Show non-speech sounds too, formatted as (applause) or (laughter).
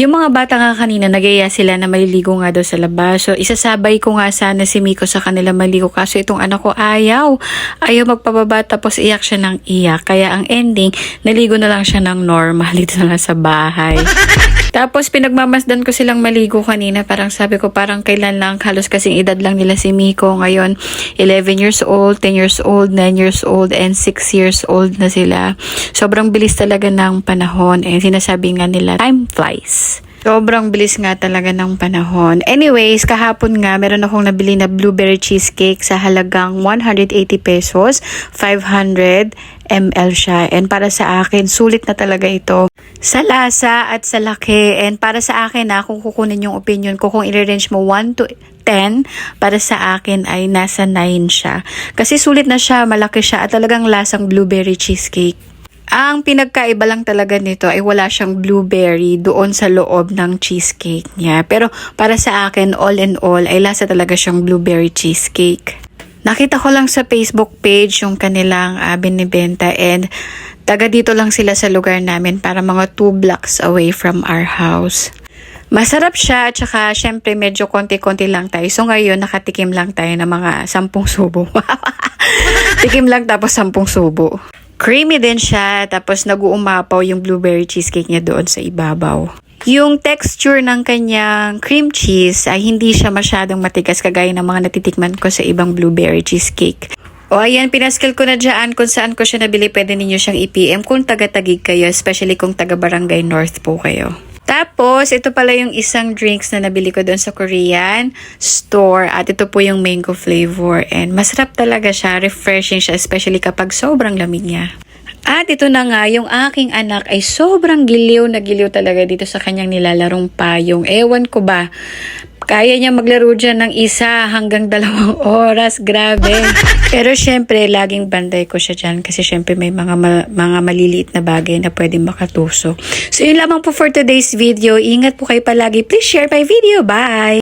Yung mga bata nga kanina, nagaya sila na maliligo nga daw sa labas. So, isasabay ko nga sana si Miko sa kanila maligo. Kaso itong anak ko ayaw. Ayaw magpababa tapos iyak siya ng iyak. Kaya ang ending, naligo na lang siya ng normal (laughs) dito na lang sa bahay. (laughs) Tapos pinagmamasdan ko silang maligo kanina. Parang sabi ko parang kailan lang halos kasing edad lang nila si Miko. Ngayon 11 years old, 10 years old, 9 years old, and 6 years old na sila. Sobrang bilis talaga ng panahon. And sinasabi nga nila, time flies. Sobrang bilis nga talaga ng panahon. Anyways, kahapon nga, meron akong nabili na blueberry cheesecake sa halagang 180 pesos, 500 ml siya. And para sa akin, sulit na talaga ito sa lasa at sa laki. And para sa akin na, kung kukunin yung opinion ko, kung i-range mo 1 to 10, para sa akin ay nasa 9 siya. Kasi sulit na siya, malaki siya, at talagang lasang blueberry cheesecake. Ang pinagkaiba lang talaga nito ay wala siyang blueberry doon sa loob ng cheesecake niya. Pero para sa akin, all in all, ay lasa talaga siyang blueberry cheesecake. Nakita ko lang sa Facebook page yung kanilang uh, binibenta and taga dito lang sila sa lugar namin para mga 2 blocks away from our house. Masarap siya at saka syempre medyo konti-konti lang tayo. So ngayon nakatikim lang tayo ng mga 10 subo. (laughs) Tikim lang tapos 10 subo. Creamy din siya, tapos nag-uumapaw yung blueberry cheesecake niya doon sa ibabaw. Yung texture ng kanyang cream cheese ay hindi siya masyadong matigas kagaya ng mga natitikman ko sa ibang blueberry cheesecake. O ayan, pinaskil ko na dyan kung saan ko siya nabili. Pwede ninyo siyang i-PM kung taga-tagig kayo, especially kung taga-barangay North po kayo. Tapos, ito pala yung isang drinks na nabili ko doon sa Korean store. At ito po yung mango flavor. And masarap talaga siya. Refreshing siya, especially kapag sobrang lamig niya. At ito na nga, yung aking anak ay sobrang giliw na giliw talaga dito sa kanyang nilalarong payong. Ewan ko ba, kaya niya maglaro dyan ng isa hanggang dalawang (laughs) oras. Grabe. Pero syempre, laging banday ko siya dyan kasi syempre may mga, ma- mga maliliit na bagay na pwede makatusok. So yun lamang po for today's video. Ingat po kayo palagi. Please share my video. Bye!